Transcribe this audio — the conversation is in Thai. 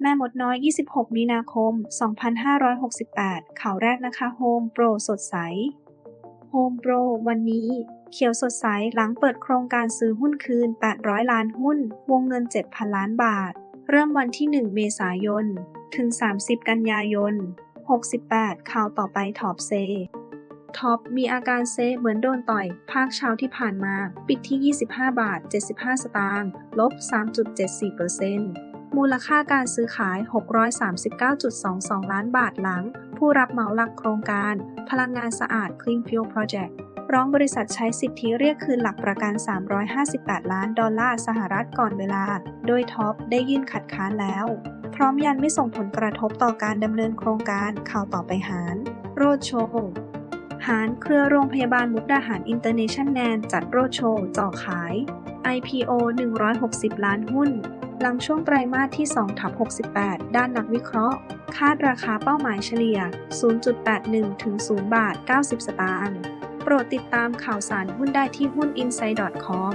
แม่มดน้อย 26 มีนาคม 2568 ข่าวแรกนะคะโฮมโปรสดใสโฮมโปรวันนี้ เขียวสดใสหลังเปิดโครงการซื้อหุ้นคืน 800 ล้านหุ้น วงเงิน 7,000 ล้านบาท เริ่มวันที่ 1 เมษายน ถึง 30 กันยายน 68 ข่าวต่อไปท็อปเซท็อปมีอาการเซเหมือนโดนต่อย ภาคเช้าที่ผ่านมา ปิดที่ 25 บาท 75 สตางค์ลบ 3.74% มูลค่าการซื้อขาย 639.22 ล้านบาทหลัง ผู้รับเหมาหลักโครงการ พลังงานสะอาด Clean Fuel Project ร้องบริษัทใช้สิทธิเรียกคืนหลักประกัน 358 ล้านดอลลาร์สหรัฐก่อนเวลา โดยท็อปได้ยื่นขัดค้านแล้ว พร้อมยันไม่ส่งผลกระทบต่อการดำเนินโครงการข่าวต่อไปหารโรดโชว์หารเครือโรงพยาบาลมุกดาหารอินเตอร์เนชั่นแนลจัดโรดโชว์จ่อขาย IPO 160 ล้านหุ้น หลังช่วงไตรมาสที่2ทับ68 ด้านนักวิเคราะห์ คาดราคาเป้าหมายเฉลี่ย 0.81 ถึง 0 บาท 90 สตางค์ โปรดติดตามข่าวสารหุ้นได้ที่หุ้น i n s i d e c o m